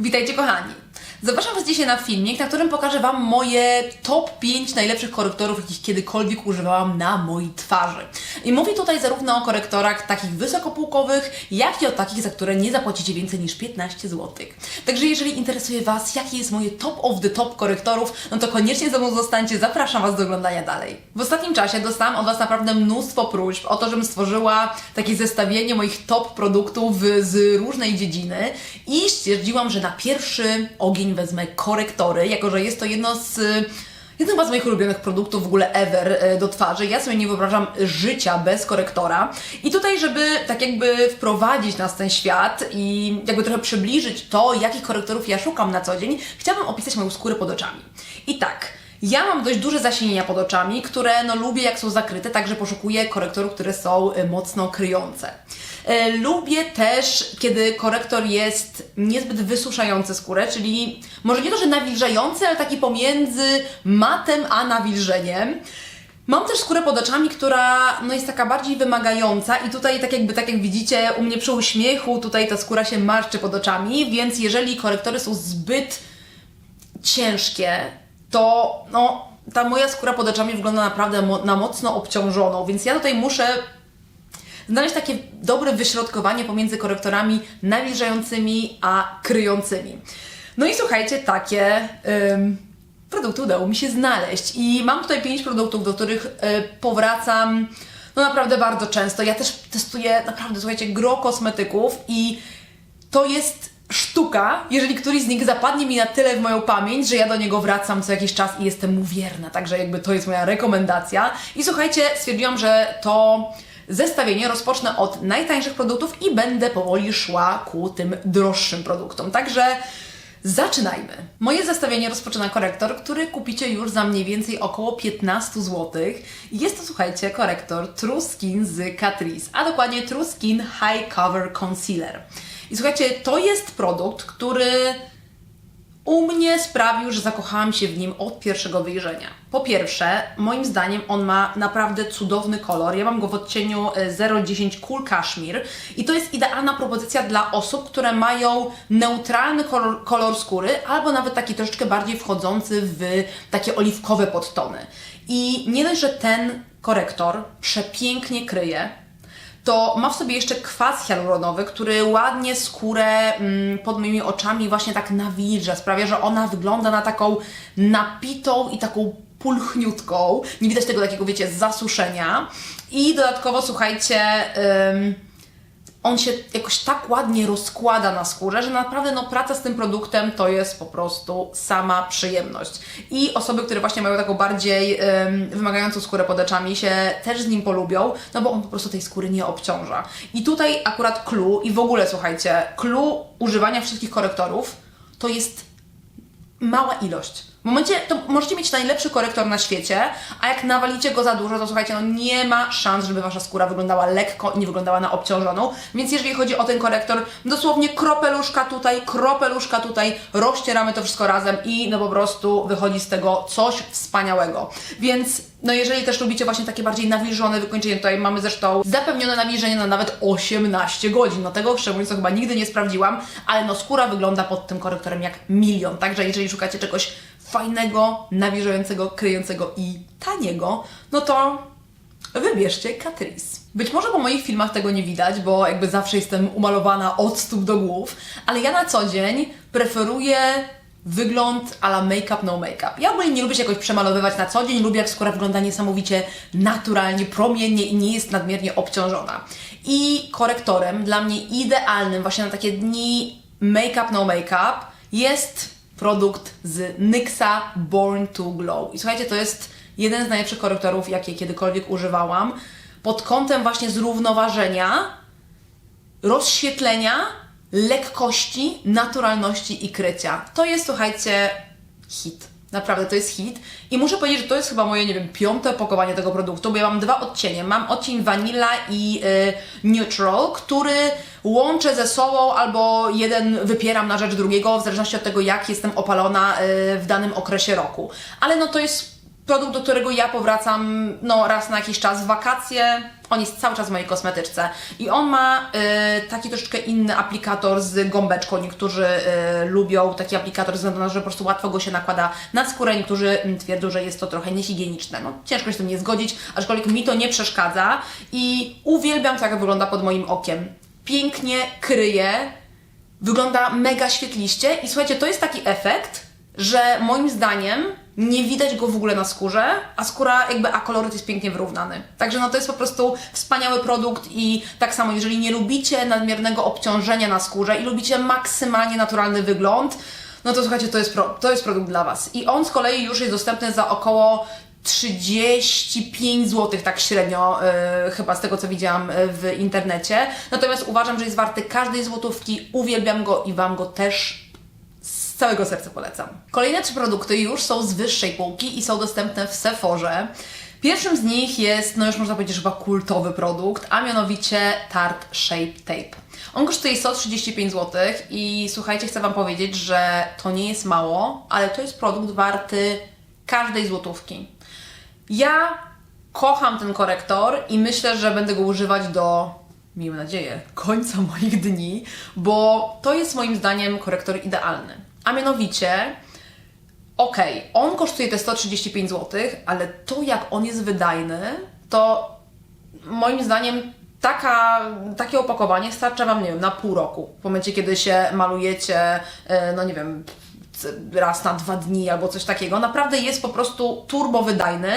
Witajcie kochani! Zapraszam Was dzisiaj na filmik, na którym pokażę Wam moje top 5 najlepszych korektorów, jakich kiedykolwiek używałam na mojej twarzy. I mówię tutaj zarówno o korektorach takich wysokopółkowych, jak i o takich, za które nie zapłacicie więcej niż 15 zł. Także jeżeli interesuje Was, jakie jest moje top of the top korektorów, no to koniecznie ze mną zostańcie, zapraszam Was do oglądania dalej. W ostatnim czasie dostałam od Was naprawdę mnóstwo próśb o to, żebym stworzyła takie zestawienie moich top produktów z różnej dziedziny i stwierdziłam, że na pierwszy ogień wezmę korektory, jako że jest to jedno z Jeden chyba z moich ulubionych produktów w ogóle ever e, do twarzy. Ja sobie nie wyobrażam życia bez korektora. I tutaj, żeby tak jakby wprowadzić nas w ten świat i jakby trochę przybliżyć to, jakich korektorów ja szukam na co dzień, chciałabym opisać moją skórę pod oczami. I tak, ja mam dość duże zasinienia pod oczami, które no lubię jak są zakryte, także poszukuję korektorów, które są e, mocno kryjące. E, Lubię też, kiedy korektor jest niezbyt wysuszający skórę, czyli może nie to, że nawilżający, ale taki pomiędzy matem a nawilżeniem. Mam też skórę pod oczami, która no, jest taka bardziej wymagająca i tutaj tak jakby, tak jak widzicie, u mnie przy uśmiechu tutaj ta skóra się marszczy pod oczami, więc jeżeli korektory są zbyt ciężkie, to no, ta moja skóra pod oczami wygląda naprawdę mo- na mocno obciążoną, więc ja tutaj muszę znaleźć takie dobre wyśrodkowanie pomiędzy korektorami nawilżającymi a kryjącymi. No i słuchajcie, takie ym, produkty udało mi się znaleźć. I mam tutaj pięć produktów, do których y, powracam no naprawdę bardzo często. Ja też testuję naprawdę, słuchajcie, gro kosmetyków i to jest sztuka, jeżeli któryś z nich zapadnie mi na tyle w moją pamięć, że ja do niego wracam co jakiś czas i jestem mu wierna. Także jakby to jest moja rekomendacja. I słuchajcie, stwierdziłam, że to zestawienie rozpocznę od najtańszych produktów i będę powoli szła ku tym droższym produktom. Także zaczynajmy. Moje zestawienie rozpoczyna korektor, który kupicie już za mniej więcej około 15 zł. Jest to, słuchajcie, korektor True Skin z Catrice, a dokładnie True Skin High Cover Concealer. I słuchajcie, to jest produkt, który u mnie sprawił, że zakochałam się w nim od pierwszego wyjrzenia. Po pierwsze, moim zdaniem on ma naprawdę cudowny kolor. Ja mam go w odcieniu e, 010 Cool Cashmere i to jest idealna propozycja dla osób, które mają neutralny kolor, kolor skóry albo nawet taki troszeczkę bardziej wchodzący w takie oliwkowe podtony. I nie dość, że ten korektor przepięknie kryje, to ma w sobie jeszcze kwas hialuronowy, który ładnie skórę mm, pod moimi oczami właśnie tak nawilża, sprawia, że ona wygląda na taką napitą i taką pulchniutką. Nie widać tego takiego, wiecie, zasuszenia. I dodatkowo, słuchajcie, on się jakoś tak ładnie rozkłada na skórze, że naprawdę no, praca z tym produktem to jest po prostu sama przyjemność. I osoby, które właśnie mają taką bardziej ym, wymagającą skórę pod oczami się też z nim polubią, no bo on po prostu tej skóry nie obciąża. I tutaj akurat clue i w ogóle słuchajcie, clue używania wszystkich korektorów to jest mała ilość. W momencie, to możecie mieć najlepszy korektor na świecie, a jak nawalicie go za dużo, to słuchajcie, no nie ma szans, żeby wasza skóra wyglądała lekko i nie wyglądała na obciążoną. Więc jeżeli chodzi o ten korektor, dosłownie kropeluszka tutaj, kropeluszka tutaj, rozcieramy to wszystko razem i no po prostu wychodzi z tego coś wspaniałego. Więc no jeżeli też lubicie właśnie takie bardziej nawilżone wykończenie, tutaj mamy zresztą zapewnione nawilżenie na nawet 18 godzin. No tego szczerze mówiąc chyba nigdy nie sprawdziłam, ale no skóra wygląda pod tym korektorem jak milion. Także jeżeli szukacie czegoś fajnego, nawilżającego, kryjącego i taniego, no to wybierzcie Catrice. Być może po moich filmach tego nie widać, bo jakby zawsze jestem umalowana od stóp do głów, ale ja na co dzień preferuję wygląd a la make-up, no make-up. Ja ogólnie nie lubię się jakoś przemalowywać na co dzień, lubię jak skóra wygląda niesamowicie naturalnie, promiennie i nie jest nadmiernie obciążona. I korektorem dla mnie idealnym właśnie na takie dni make-up, no make-up jest produkt z NYXa Born to Glow. I słuchajcie, to jest jeden z najlepszych korektorów, jakie kiedykolwiek używałam. Pod kątem właśnie zrównoważenia, rozświetlenia, lekkości, naturalności i krycia. To jest, słuchajcie, hit. Naprawdę, to jest hit. I muszę powiedzieć, że to jest chyba moje, nie wiem, piąte opakowanie tego produktu, bo ja mam dwa odcienie. Mam odcień Vanilla i y, Neutral, który łączę ze sobą albo jeden wypieram na rzecz drugiego, w zależności od tego, jak jestem opalona y, w danym okresie roku. Ale no to jest produkt, do którego ja powracam no, raz na jakiś czas w wakacje. On jest cały czas w mojej kosmetyczce. I on ma y, taki troszeczkę inny aplikator z gąbeczką. Niektórzy y, lubią taki aplikator ze względu na to, że po prostu łatwo go się nakłada na skórę. Niektórzy mm, twierdzą, że jest to trochę niehigieniczne. No, ciężko się z tym nie zgodzić, aczkolwiek mi to nie przeszkadza. I uwielbiam to, jak wygląda pod moim okiem. Pięknie kryje, wygląda mega świetliście i słuchajcie, to jest taki efekt, że moim zdaniem nie widać go w ogóle na skórze, a skóra jakby, a koloryt jest pięknie wyrównany. Także no to jest po prostu wspaniały produkt i tak samo, jeżeli nie lubicie nadmiernego obciążenia na skórze i lubicie maksymalnie naturalny wygląd, no to słuchajcie, to jest, pro, to jest produkt dla Was. I on z kolei już jest dostępny za około 35 zł, tak średnio, yy, chyba z tego co widziałam yy, w internecie. Natomiast uważam, że jest warty każdej złotówki, uwielbiam go i Wam go też całego serca polecam. Kolejne trzy produkty już są z wyższej półki i są dostępne w Sephorze. Pierwszym z nich jest, no już można powiedzieć, chyba kultowy produkt, a mianowicie Tarte Shape Tape. On kosztuje 135 zł i słuchajcie, chcę Wam powiedzieć, że to nie jest mało, ale to jest produkt warty każdej złotówki. Ja kocham ten korektor i myślę, że będę go używać do, miejmy nadzieję, końca moich dni, bo to jest moim zdaniem korektor idealny. A mianowicie, okej, on kosztuje te 135 zł, ale to jak on jest wydajny, to moim zdaniem taka, takie opakowanie starcza Wam, nie wiem, na pół roku. W momencie, kiedy się malujecie, e, no nie wiem, raz na dwa dni albo coś takiego. Naprawdę jest po prostu turbo wydajny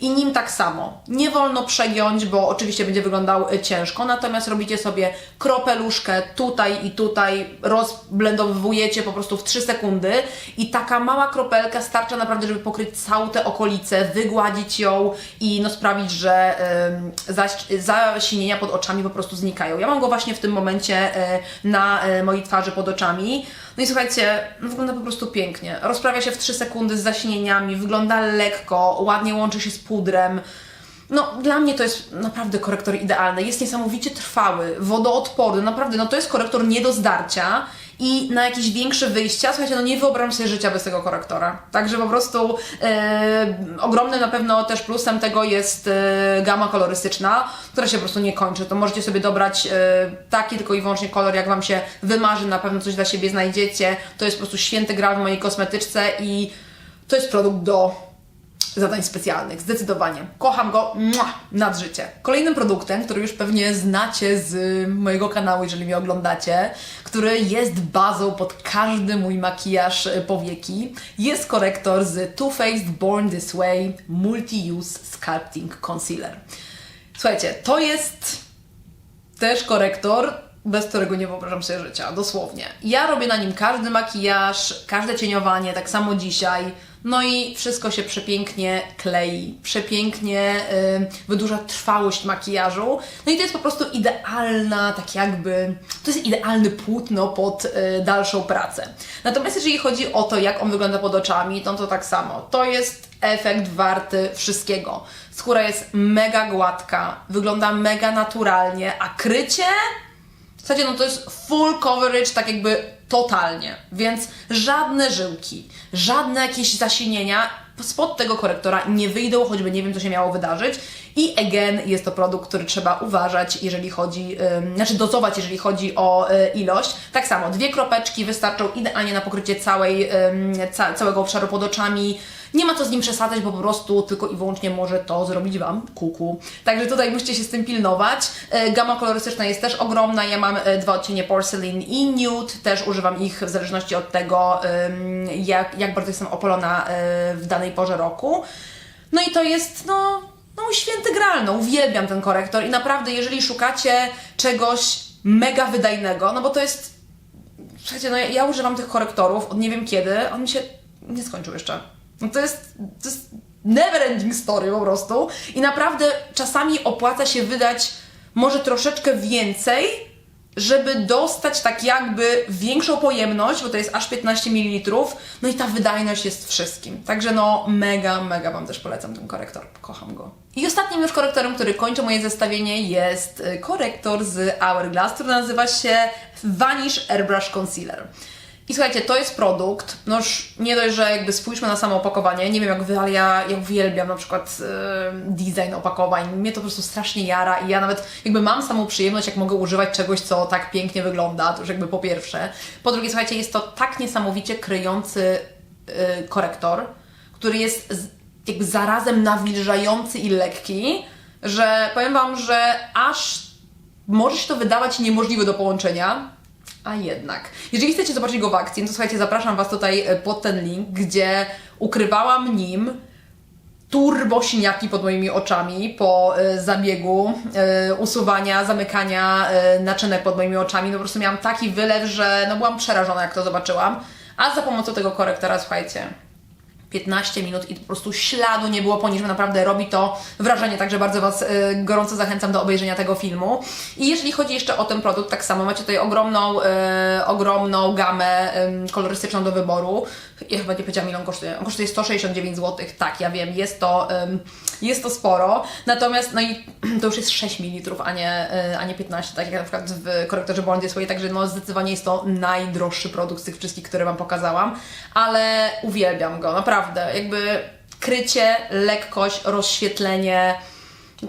i nim tak samo. Nie wolno przegiąć, bo oczywiście będzie wyglądał e, ciężko, natomiast robicie sobie kropeluszkę tutaj i tutaj, rozblendowujecie po prostu w 3 sekundy i taka mała kropelka starcza naprawdę, żeby pokryć całą tę okolicę, wygładzić ją i no sprawić, że zasinienia pod oczami po prostu znikają. Ja mam go właśnie w tym momencie e, na e, mojej twarzy pod oczami. No i słuchajcie, no wygląda po prostu pięknie. Rozprawia się w 3 sekundy z zaśnieniami, wygląda lekko, ładnie łączy się z pudrem. No, dla mnie to jest naprawdę korektor idealny. Jest niesamowicie trwały, wodoodporny, naprawdę, no to jest korektor nie do zdarcia i na jakieś większe wyjścia, słuchajcie, no nie wyobrażam sobie życia bez tego korektora. Także po prostu e, ogromnym na pewno też plusem tego jest e, gama kolorystyczna, która się po prostu nie kończy. To możecie sobie dobrać e, taki tylko i wyłącznie kolor, jak Wam się wymarzy, na pewno coś dla siebie znajdziecie. To jest po prostu święty gral w mojej kosmetyczce i to jest produkt do zadań specjalnych, zdecydowanie. Kocham go mua, nad życie. Kolejnym produktem, który już pewnie znacie z mojego kanału, jeżeli mnie oglądacie, który jest bazą pod każdy mój makijaż e, powieki, jest korektor z Too Faced Born This Way Multi-Use Sculpting Concealer. Słuchajcie, to jest też korektor, bez którego nie wyobrażam sobie życia, dosłownie. Ja robię na nim każdy makijaż, każde cieniowanie, tak samo dzisiaj. No i wszystko się przepięknie klei, przepięknie y, wydłuża trwałość makijażu. No i to jest po prostu idealna, tak jakby, to jest idealny płótno pod y, dalszą pracę. Natomiast jeżeli chodzi o to, jak on wygląda pod oczami, to to tak samo. To jest efekt warty wszystkiego. Skóra jest mega gładka, wygląda mega naturalnie, a krycie Słuchajcie, no to jest full coverage, tak jakby totalnie, więc żadne żyłki, żadne jakieś zasinienia spod tego korektora nie wyjdą, choćby nie wiem, co się miało wydarzyć. I again, jest to produkt, który trzeba uważać, jeżeli chodzi, znaczy dozować, jeżeli chodzi o y, ilość. Tak samo, dwie kropeczki wystarczą idealnie na pokrycie całej, ca całego obszaru pod oczami. Nie ma co z nim przesadzać, bo po prostu tylko i wyłącznie może to zrobić Wam kuku. Także tutaj musicie się z tym pilnować. E, Gama kolorystyczna jest też ogromna. Ja mam e, dwa odcienie Porcelain i Nude. Też używam ich w zależności od tego, jak, jak bardzo jestem opalona e, w danej porze roku. No i to jest, no, no święty gral, no uwielbiam ten korektor i naprawdę, jeżeli szukacie czegoś mega wydajnego, no bo to jest, słuchajcie, no ja, ja używam tych korektorów od nie wiem kiedy, on mi się nie skończył jeszcze. No to jest, to jest never ending story po prostu i naprawdę czasami opłaca się wydać może troszeczkę więcej, żeby dostać tak jakby większą pojemność, bo to jest aż 15 ml, no i ta wydajność jest wszystkim. Także no mega, mega Wam też polecam ten korektor, kocham go. I ostatnim już korektorem, który kończy moje zestawienie jest y, korektor z Hourglass, który nazywa się Vanish Airbrush Concealer. I słuchajcie, to jest produkt, no już nie dość, że jakby spójrzmy na samo opakowanie, nie wiem jak wy, ale ja, ja uwielbiam na przykład e, design opakowań, mnie to po prostu strasznie jara i ja nawet jakby mam samą przyjemność, jak mogę używać czegoś, co tak pięknie wygląda, to już jakby po pierwsze. Po drugie, słuchajcie, jest to tak niesamowicie kryjący e, korektor, który jest z, jakby zarazem nawilżający i lekki, że powiem Wam, że aż może się to wydawać niemożliwe do połączenia, a jednak. Jeżeli chcecie zobaczyć go w akcji, no to słuchajcie, zapraszam Was tutaj e, pod ten link, gdzie ukrywałam nim turbo siniaki pod moimi oczami po e, zabiegu e, usuwania, zamykania naczynek pod moimi oczami. No po prostu miałam taki wylew, że no byłam przerażona, jak to zobaczyłam. A za pomocą tego korektora, słuchajcie, 15 minut i po prostu śladu nie było po naprawdę robi to wrażenie, także bardzo Was y, gorąco zachęcam do obejrzenia tego filmu. I jeżeli chodzi jeszcze o ten produkt, tak samo macie tutaj ogromną, y, ogromną gamę y, kolorystyczną do wyboru. Ja chyba nie powiedziałam ile on kosztuje. On kosztuje 169 zł, tak, ja wiem, jest to, jest to sporo. Natomiast, no i to już jest 6 ml, a nie, y, a nie 15, tak jak na przykład w korektorze This Way, także no zdecydowanie jest to najdroższy produkt z tych wszystkich, które Wam pokazałam, ale uwielbiam go, naprawdę, jakby krycie, lekkość, rozświetlenie,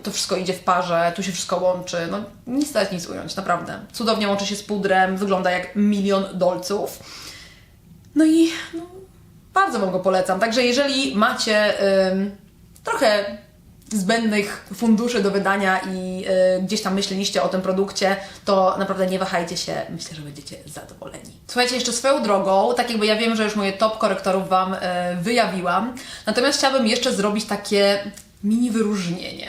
to wszystko idzie w parze, tu się wszystko łączy, no nic dać, nic ująć, naprawdę. Cudownie łączy się z pudrem, wygląda jak milion dolców. No i no, bardzo Wam go polecam. Także jeżeli macie ym, trochę zbędnych funduszy do wydania i y, gdzieś tam myśleliście o tym produkcie, to naprawdę nie wahajcie się, myślę, że będziecie zadowoleni. Słuchajcie, jeszcze swoją drogą, tak jakby ja wiem, że już moje top korektorów Wam y, wyjawiłam, natomiast chciałabym jeszcze zrobić takie mini wyróżnienie.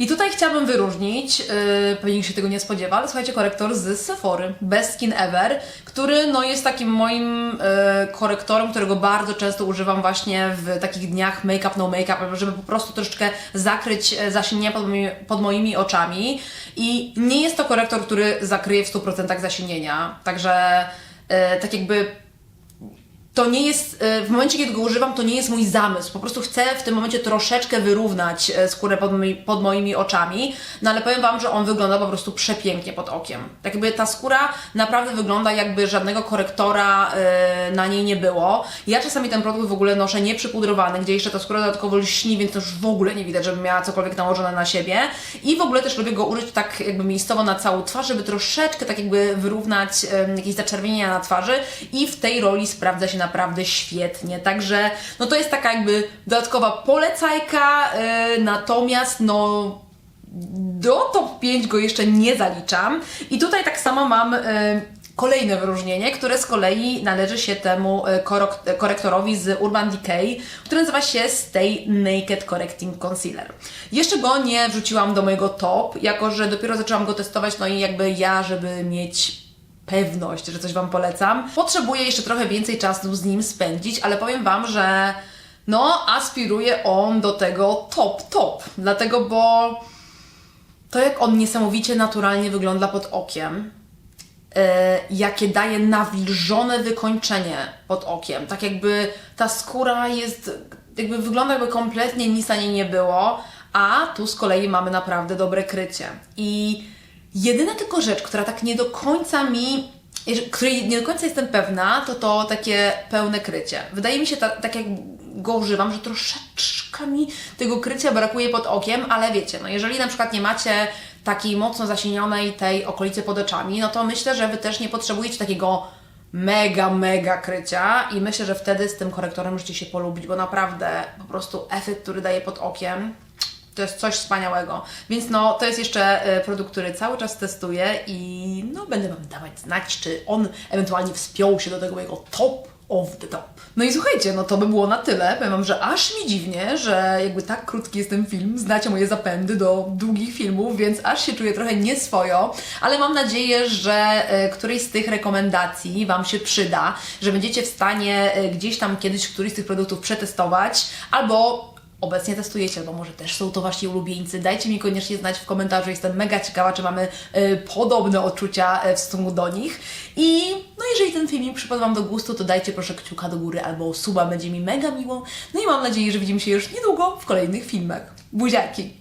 I tutaj chciałabym wyróżnić, yy, pewnie nikt się tego nie spodziewa, ale słuchajcie, korektor z Sephory, Best Skin Ever, który no, jest takim moim yy, korektorem, którego bardzo często używam właśnie w takich dniach make-up, no make-up, żeby po prostu troszeczkę zakryć e, zasinienia pod, moimi- pod moimi oczami. I nie jest to korektor, który zakryje w 100% zasinienia, także yy, tak jakby to nie jest, e, w momencie kiedy go używam, to nie jest mój zamysł. Po prostu chcę w tym momencie troszeczkę wyrównać e, skórę pod, pod moimi oczami, no ale powiem Wam, że on wygląda po prostu przepięknie pod okiem. Tak jakby ta skóra naprawdę wygląda jakby żadnego korektora e, na niej nie było. Ja czasami ten produkt w ogóle noszę nieprzypudrowany, gdzie jeszcze ta skóra dodatkowo lśni, więc to już w ogóle nie widać, żebym miała cokolwiek nałożone na siebie. I w ogóle też lubię go użyć tak jakby miejscowo na całą twarz, żeby troszeczkę tak jakby wyrównać em, jakieś zaczerwienienia na twarzy i w tej roli sprawdza się naprawdę świetnie. Także no to jest taka jakby dodatkowa polecajka, yy, natomiast no do top 5 go jeszcze nie zaliczam. I tutaj tak samo mam y, kolejne wyróżnienie, które z kolei należy się temu y, korektorowi z Urban Decay, który nazywa się Stay Naked Correcting Concealer. Jeszcze go nie wrzuciłam do mojego top, jako że dopiero zaczęłam go testować, no i jakby ja, żeby mieć pewność, że coś Wam polecam. Potrzebuję jeszcze trochę więcej czasu z nim spędzić, ale powiem Wam, że no, aspiruje on do tego top, top. Dlatego, bo to jak on niesamowicie naturalnie wygląda pod okiem, e, jakie daje nawilżone wykończenie pod okiem. Tak jakby ta skóra jest, jakby wygląda jakby kompletnie nic na niej nie było, a tu z kolei mamy naprawdę dobre krycie. I jedyna tylko rzecz, która tak nie do końca mi, której nie do końca jestem pewna, to to takie pełne krycie. Wydaje mi się, ta, tak jak go używam, że troszeczkę mi tego krycia brakuje pod okiem, ale wiecie, no jeżeli na przykład nie macie takiej mocno zasienionej tej okolicy pod oczami, no to myślę, że Wy też nie potrzebujecie takiego mega, mega krycia i myślę, że wtedy z tym korektorem możecie się polubić, bo naprawdę po prostu efekt, który daje pod okiem, to jest coś wspaniałego. Więc no, to jest jeszcze e, produkt, który cały czas testuję i no, będę Wam dawać znać, czy on ewentualnie wspiął się do tego mojego top of the top. No i słuchajcie, no to by było na tyle. Powiem Wam, że aż mi dziwnie, że jakby tak krótki jest ten film, znacie moje zapędy do długich filmów, więc aż się czuję trochę nieswojo, ale mam nadzieję, że e, któryś z tych rekomendacji Wam się przyda, że będziecie w stanie e, gdzieś tam kiedyś któryś z tych produktów przetestować, albo obecnie testujecie, bo może też są to Wasi ulubieńcy. Dajcie mi koniecznie znać w komentarzu, jestem mega ciekawa, czy mamy y, podobne odczucia y, w stosunku do nich. I no jeżeli ten filmik przypadł Wam do gustu, to dajcie proszę kciuka do góry albo suba, będzie mi mega miło. No i mam nadzieję, że widzimy się już niedługo w kolejnych filmach. Buziaki!